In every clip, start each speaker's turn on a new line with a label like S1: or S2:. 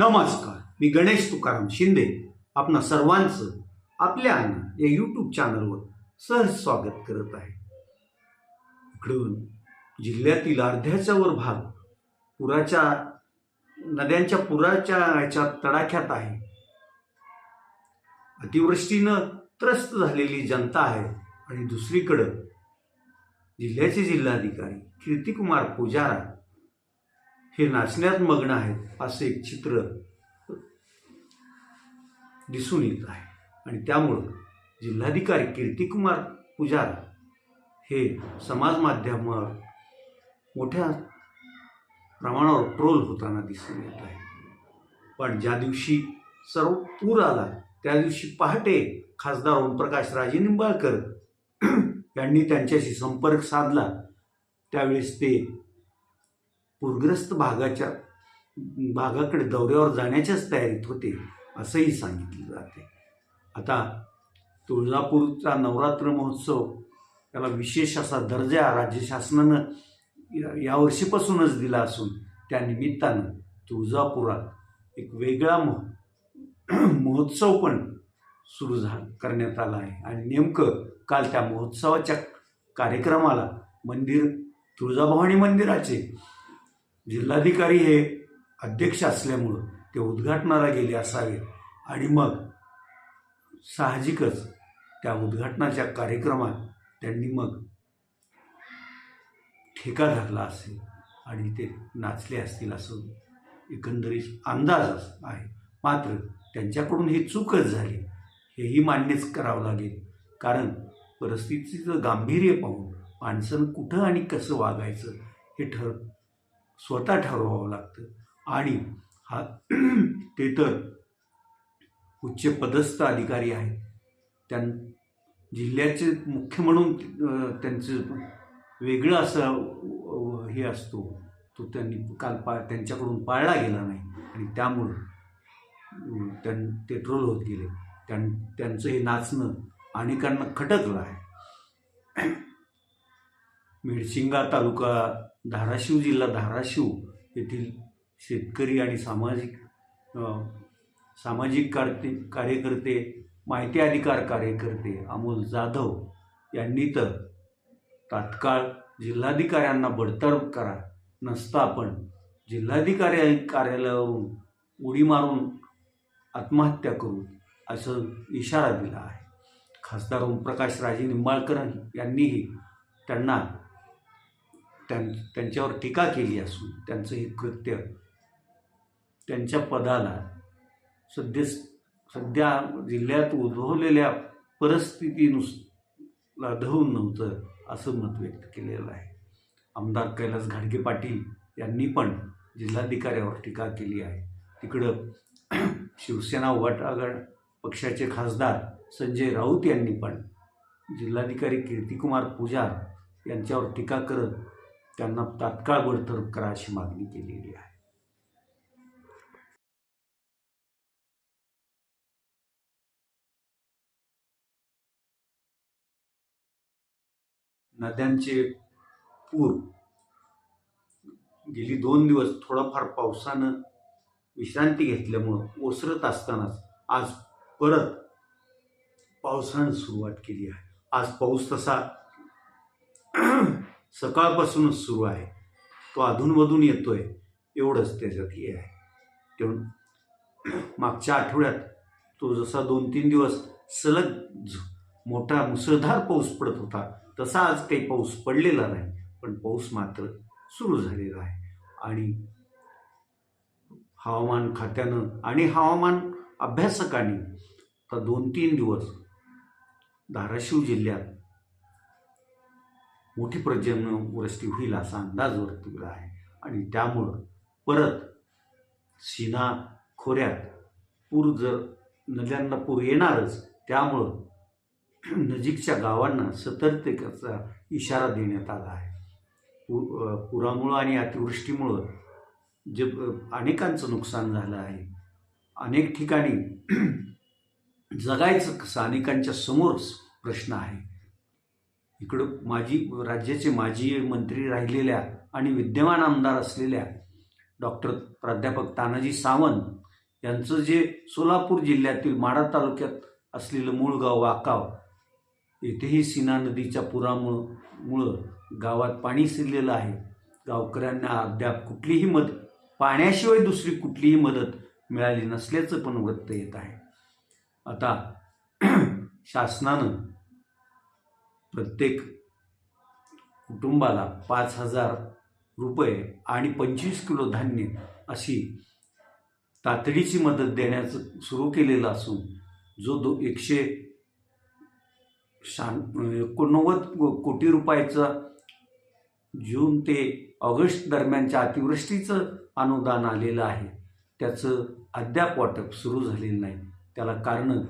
S1: नमस्कार मी गणेश तुकाराम शिंदे आपणा सर्वांचं आपल्या अन्न या यूट्यूब चॅनलवर सहज स्वागत करत आहे. इकडून जिल्ह्यातील अर्ध्याच्या वर भाग पुराच्या नद्यांच्या पुराच्या ह्याच्या तडाख्यात आहे. अतिवृष्टीनं त्रस्त झालेली जनता आहे आणि दुसरीकडं जिल्ह्याचे जिल्हाधिकारी कीर्तिकुमार पुजारा हे नाचण्यात मग्न आहेत असे एक चित्र दिसून येत आहे. आणि त्यामुळं जिल्हाधिकारी कीर्तिकुमार पुजारा हे समाज माध्यमावर मोठ्या प्रमाणावर ट्रोल होताना दिसून येत आहे. पण ज्या दिवशी सर्व पूर आला त्या दिवशी पहाटे खासदार ओमप्रकाश राजेनिंबाळकर यांनी त्यांच्याशी संपर्क साधला त्यावेळेस ते पूरग्रस्त भागाच्या भागाकडे दौऱ्यावर जाण्याच्याच तयारीत होते असंही सांगितलं जाते. आता तुळजापूरचा नवरात्र महोत्सव त्याला विशेष असा दर्जा राज्य शासनानं या यावर्षीपासूनच दिला असून त्या निमित्तानं तुळजापुरात एक वेगळा महो महोत्सव पण सुरू झा करण्यात आला आहे. आणि नेमकं काल त्या महोत्सवाच्या कार्यक्रमाला मंदिर तुळजाभवानी मंदिराचे जिल्हाधिकारी हे अध्यक्ष असल्यामुळं ते उद्घाटनाला गेले असावे. आणि मग साहजिकच त्या उद्घाटनाच्या कार्यक्रमात त्यांनी मग ठेका धरला असेल आणि ते नाचले असतील असं एकंदरीत अंदाज आहे. मात्र त्यांच्याकडून ही चूकच झाली. हेही मान्यच करावं लागेल. कारण परिस्थितीचं गांभीर्य पाहून माणसं कुठं आणि कसं वागायचं हे ठर स्वतः ठरवावं लागतं. आणि हा ते तर उच्च पदस्थ अधिकारी आहेत. त्यां जिल्ह्याचे मुख्य म्हणून त्यांचं वेगळं असं हे असतो. तो त्यांनी काल पा त्यांच्याकडून पाळला गेला नाही. आणि त्यामुळं त्यां ते ट्रोल होत गेले. त्यां त्यांचं हे नाचणं अनेकांना खटकलं आहे. मिरशिंगा तालुका धाराशिव जिल्हा धाराशिव येथील शेतकरी आणि सामाजिक सामाजिक कार्य कार्यकर्ते माहिती अधिकार कार्यकर्ते अमोल जाधव यांनी तर तात्काळ जिल्हाधिकाऱ्यांना बडतर्फ करा. नसता आपण जिल्हाधिकारी कार्यालयावरून उडी मारून आत्महत्या करू असं इशारा दिला आहे. खासदार ओमप्रकाश राजे निंबाळकर यांनीही त्यांना त्यां त्यांच्यावर टीका केली असून त्यांचं हे कृत्य त्यांच्या पदाला सध्या सध्या जिल्ह्यात उद्भवलेल्या परिस्थितीनुस ला धरून नव्हतं असं मत व्यक्त केलेलं आहे. आमदार कैलास घाडगे पाटील यांनी पण जिल्हाधिकाऱ्यावर टीका केली आहे. तिकडं शिवसेना वाटागड पक्षाचे खासदार संजय राऊत यांनी पण जिल्हाधिकारी कीर्तिकुमार पुजार यांच्यावर टीका करत त्यांना तात्काळ बडतर्फ करा अशी मागणी केलेली आहे. नद्यांचे पूर गेली दोन दिवस थोडाफार पावसानं विश्रांती घेतल्यामुळं ओसरत असतानाच आज परत पावसानं सुरुवात केली आहे. आज पाऊस तसा सकाळपासूनच सुरू आहे. तो अधूनमधून आहे एवढंच त्याच्यात हे आहे. तेवढं मागच्या आठवड्यात तो जसा दोन तीन दिवस सलग झ- मोठा मुसळधार पाऊस पडत होता तसा आज काही पाऊस पडलेला नाही. पण पाऊस मात्र सुरू झालेला आहे. आणि हवामान खात्यानं आणि हवामान अभ्यासकांनी आता दोन तीन दिवस धाराशिव जिल्ह्यात मोठी पर्जन्यवृष्टी होईल असा अंदाज वर्तवला आहे. आणि त्यामुळं परत सीना खोऱ्यात पूर जर नद्यांना पूर येणारच. त्यामुळं नजीकच्या गावांना सतर्कतेचा इशारा देण्यात आला आहे. पु पुरामुळं आणि अतिवृष्टीमुळं जे अनेकांचं नुकसान झालं आहे. अनेक ठिकाणी जगायचं कसं अनेकांच्या समोर प्रश्न आहे. इकडं माजी राज्याचे माजी मंत्री राहिलेल्या आणि विद्यमान आमदार असलेल्या डॉक्टर प्राध्यापक तानाजी सावंत यांचं जे सोलापूर जिल्ह्यातील माढा तालुक्यात असलेलं मूळ गाव वाकाव येथेही सीना नदीच्या पुरामुळं मुळं गावात पाणी शिरलेलं आहे. गावकऱ्यांना अद्याप कुठलीही मदत पाण्याशिवाय दुसरी कुठलीही मदत मिळाली नसल्याचं पण वृत्त येत आहे. आता शासनानं प्रत्येक कुटुंबाला पाच हजार रुपये आणि पंचवीस किलो धान्य अशी तातडीची मदत देण्याचं सुरू केलेलं असून जो दो एकशे शान एकोणनव्वद को- कोटी रुपयाचा जून ते ऑगस्ट दरम्यानच्या अतिवृष्टीचं अनुदान आलेलं आहे. त्याचं अद्याप वाटप सुरू झालेलं नाही. त्याला कारण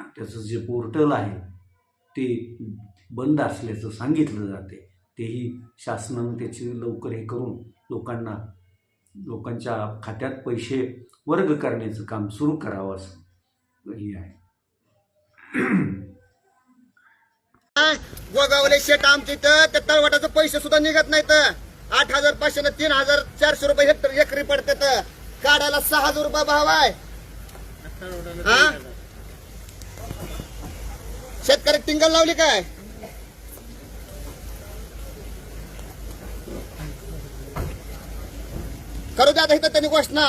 S1: त्याचं जे पोर्टल आहे ते बंद असल्याचं सांगितलं जाते. तेही शासनानं त्याची लवकर हे करून लोकांना लोकांच्या खात्यात पैसे वर्ग करण्याचं काम सुरू करावं असं हे आहे.
S2: गोगावले शेट आमच्या इथं त्या तळवटाचं पैसे सुद्धा निघत नाहीत. आठ हजार पाचशे तीन हजार चारशे रुपये हेक्टर एकरी पडतात. काढायला सहा हजार रुपये भाव आहे. शेतकरी टिंगल लावली काय? करू द्या इथं त्यांनी घोषणा.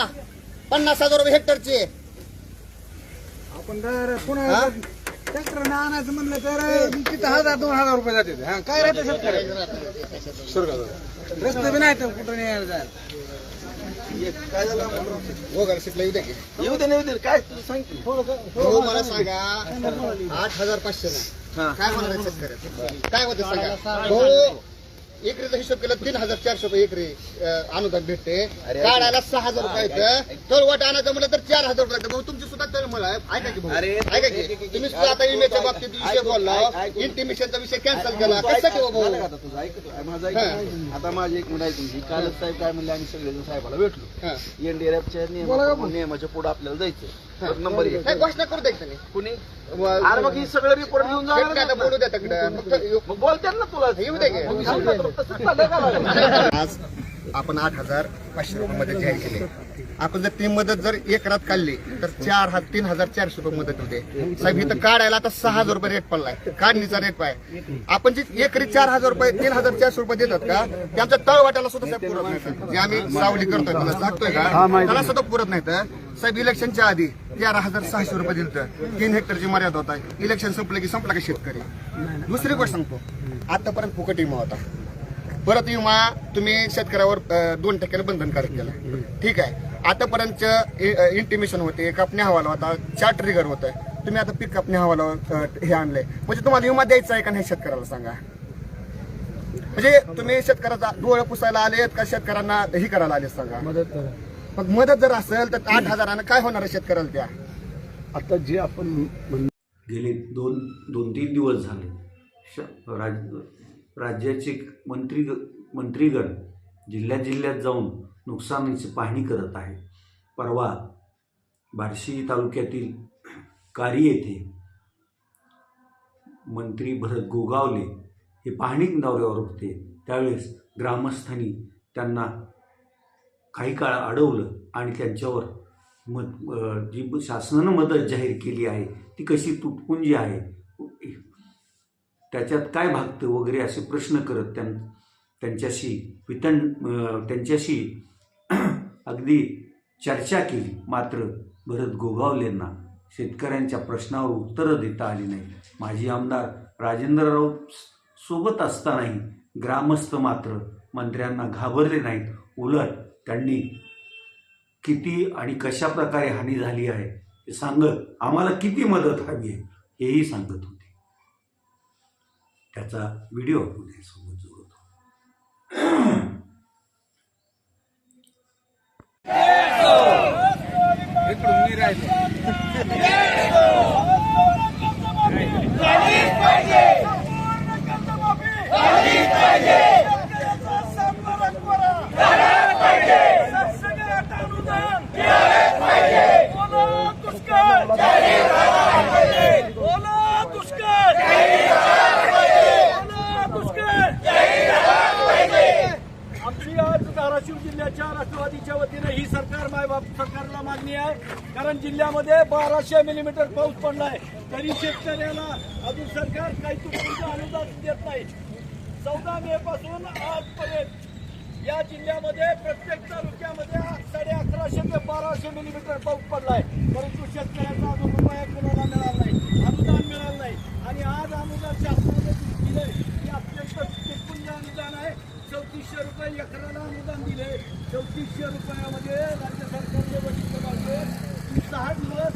S2: पन्नास हजार रुपये हेक्टरची.
S3: आपण जर? पुन्हा ट्रॅक्टर आणायचं म्हणलं तर तिथं हजार दोन हजार रुपये जाते हा काय राहते शेतकऱ्याचं? रस्ते बी नाही तर कुठं नाही
S2: येऊ द्या की.
S3: येऊ दे नाही काय तू सांग की.
S2: हो मला सांगा. आठ हजार पाचशे ना काय होणार आहे शेतकऱ्याचं काय होते सांगा. हो एकरीचा हिशोब केला तीन हजार चारशे रुपये एकरी अनुदान भेटते काढायला सहा हजार रुपये येतं तळवट आणायचं म्हणलं तर चार हजार रुपये. भाऊ तुमची सुद्धा तळमळ आहे ऐका की भाऊ. ऐका की तुम्ही सुद्धा आता विम्याच्या बाबतीत विषय बोलला इंटिमेशनचा विषय कॅन्सल केला कशासाठी हो
S3: झालं का
S2: भाऊ
S3: आता आहे. माझं ऐक
S2: हा.
S3: ना. आता माझी एक मिनिट ऐकून घे. कालच साहेब काय म्हणले आम्ही सगळेजण साहेबाला भेटलो
S2: हा.
S3: एनडीआरएफच्या नियमाच्या पुढे आपल्याला जायचं तर नंबर एक.
S2: काय घोषणा करू द्या त्यांनी
S3: कुणी? अरे मग ही सगळं रिपोर्ट घेऊन जाणार
S2: शेतकऱ्यांना बोलू द्या तिकडं. फक्त
S3: मग बोलते ना तुला.
S2: येऊ दे की.
S3: मग सांग ना तुला तसंच चाललंय का लागलं?
S2: आज आपण आठ हजार पाचशे रुपये मदत जाहीर केली. आपण जर ती मदत जर एकरात काढली तर चार हजार तीन हजार चारशे रुपये मदत होते. साहेब इथं काढायला आता सहा हजार रुपये रेट पडलाय. काढणीचा रेट पाय. आपण जे एकरी चार हजार रुपये तीन हजार चारशे रुपये देतात का ते आमच्या तळवाट्याला सुद्धा साहेब पुरत नाही जे आम्ही सावली करतोय त्याला सांगतोय का त्याला सुद्धा पुरत नाही तर साहेब इलेक्शनच्या आधी तेरा हजार सहाशे रुपये दिलं तीन हेक्टरची मर्यादा होता. इलेक्शन संपलं की संपला का शेतकरी? दुसरी गोष्ट सांगतो. आतापर्यंत फुकट विमा होता. परत विमा तुम्ही शेतकऱ्यावर दोन टक्क्याने बंधनकारक केला. ठीक आहे. आतापर्यंत इंटिमेशन होते कापणी हवाला होता चार ट्रिगर होतं. तुम्ही आता पीक कापणी हवाला हे आणलंय. म्हणजे तुम्हाला विमा द्यायचा आहे का नाही शेतकऱ्याला सांगा. म्हणजे तुम्ही शेतकऱ्याचा डोळे पुसायला आलेत का? शेतकऱ्यांना हे करायला आले सांगा. मग मदत जर असेल तर आठ हजारानं काय होणार आहे शेतकऱ्याला त्या
S4: आता जे आपण म्हण-
S1: गेले दोन दोन तीन दिवस झाले. श राज राज्याचे मंत्री मंत्रीगण जिल्ह्यात जिल्ह्यात जाऊन नुकसानीची पाहणी करत आहे परवा बार्शी तालुक्यातील कारी येथे मंत्री भरत गोगावले हे पाहणी दौऱ्यावर होते. त्यावेळेस ग्रामस्थांनी त्यांना काही काळ अडवलं आणि त्यांच्यावर मत जी शासनानं मदत जाहीर केली आहे ती कशी तुटपुंजी आहे त्याच्यात काय भागतं वगैरे असे प्रश्न करत त्यां त्यांच्याशी वितन त्यांच्याशी अगदी चर्चा केली. मात्र भरत गोगावलेंना शेतकऱ्यांच्या प्रश्नावर उत्तरं देता आली नाही. माजी आमदार राजेंद्र राऊत सोबत असतानाही ग्रामस्थ मात्र मंत्र्यांना घाबरले नाहीत. उलट त्यांनी किती आणि कशा प्रकारे हानी झाली आहे हे सांगत आम्हाला किती मदत हवी आहे हेही सांगत होते. त्याचा व्हिडिओ आपण यासोबत जोडतो.
S3: इकडून मी राहिलो
S5: दुष्काळ सरकारला मागणी आहे कारण जिल्ह्यामध्ये बाराशे मिलीमीटर पाऊस पडलाय. तरी शेतकऱ्याला अजून सरकार काही तुमचं अनुदान देत नाही. चौदा मे पासून आजपर्यंत या जिल्ह्यामध्ये प्रत्येक तालुक्यामध्ये साडे अकराशे ते बाराशे मिलीमीटर पाऊस पडलाय. परंतु शेतकऱ्याचा अजून रुपया कुणाला मिळाला नाही अनुदान मिळालं नाही. आणि आज अनुदान शासनाने दिलंय की अत्यंत तुटपुंज अनुदान आहे. चौतीसशे रुपये एकराला अनुदान दिले चौतीसशे रुपयामध्ये राज्य सरकार सहा दिवस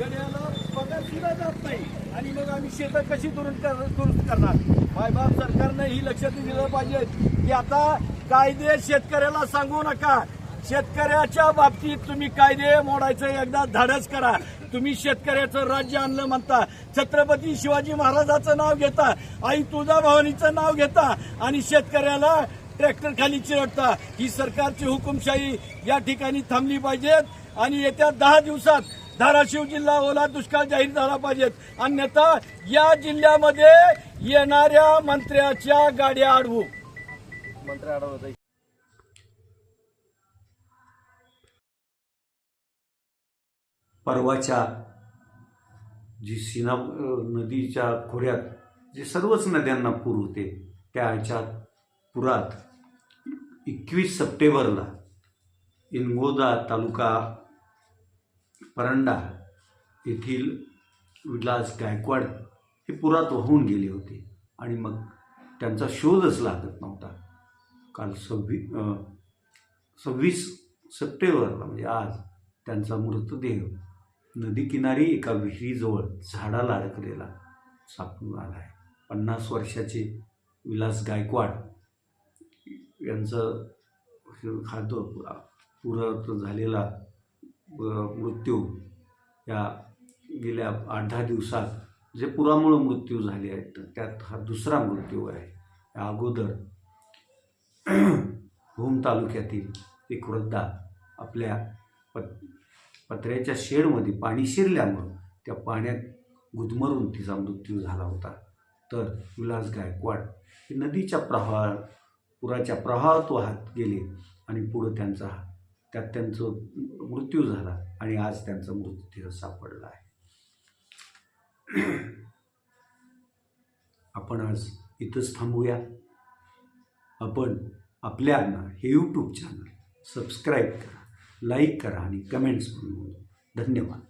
S5: गड्याला पगार दिला जात नाही. आणि मग आम्ही शेतं कशी दुरुस्त कर दुरुस्त करणार? मायबाप सरकारनं ही लक्ष दिलं पाहिजे की आता कायदे शेतकऱ्याला सांगू नका. शेतकऱ्याच्या बाबतीत तुम्ही कायदे मोडायचं एकदा धाडस करा. तुम्ही शेतकऱ्याचं राज्य आणलं म्हणता. छत्रपती शिवाजी महाराजाचं नाव घेता. आई तुळजाभवानीचं नाव घेता. आणि शेतकऱ्याला ट्रॅक्टर खाली चिरडता. ही सरकारची हुकुमशाही या ठिकाणी थांबली पाहिजेत. आणि येत्या दहा दिवसात धाराशिव जिल्हा ओला दुष्काळ जाहीर झाला पाहिजेत अन्यथा या जिल्ह्यामध्ये येणाऱ्या मंत्र्याच्या गाड्या अडवू.
S1: परवाच्या जी सिना नदीच्या खोऱ्यात जे सर्वच नद्यांना पूर होते त्या ह्याच्यात पुरात एकवीस सप्टेंबरला इनगोदा तालुका परंडा येथील विलास गायकवाड हे पुरात वाहून गेले होते. आणि मग त्यांचा शोधच लागत नव्हता. काल सव्वी सव्वीस सप्टेंबरला म्हणजे आज त्यांचा मृतदेह नदीकिनारी एका विहिरीजवळ झाडाला अडकलेला सापडून आला आहे. पन्नास वर्षाचे विलास गायकवाड यांचं हा पुरात झालेला मृत्यू या गेल्या आठ दहा दिवसात जे पुरामुळं मृत्यू झाले आहेत तर त्यात हा दुसरा मृत्यू आहे. या अगोदर भूम तालुक्यातील एक वृद्धा आपल्या पत पत्र्याच्या शेडमध्ये पाणी शिरल्यामुळं त्या पाण्यात गुदमरून तिचा मृत्यू झाला होता. तर विलास गायकवाड हे नदीच्या प्रवाह पुराच्या प्रवाहात वाहत गेले आणि पुढं त्यांचा त्यात त्यांचं मृत्यू झाला आणि आज त्यांचा मृतदेह सापडला आहे. आपण आज इथंच थांबूया. आपण आपल्यांना हे यूट्यूब चॅनल सबस्क्राईब करा लाईक करा आणि कमेंट्स पण धन्यवाद.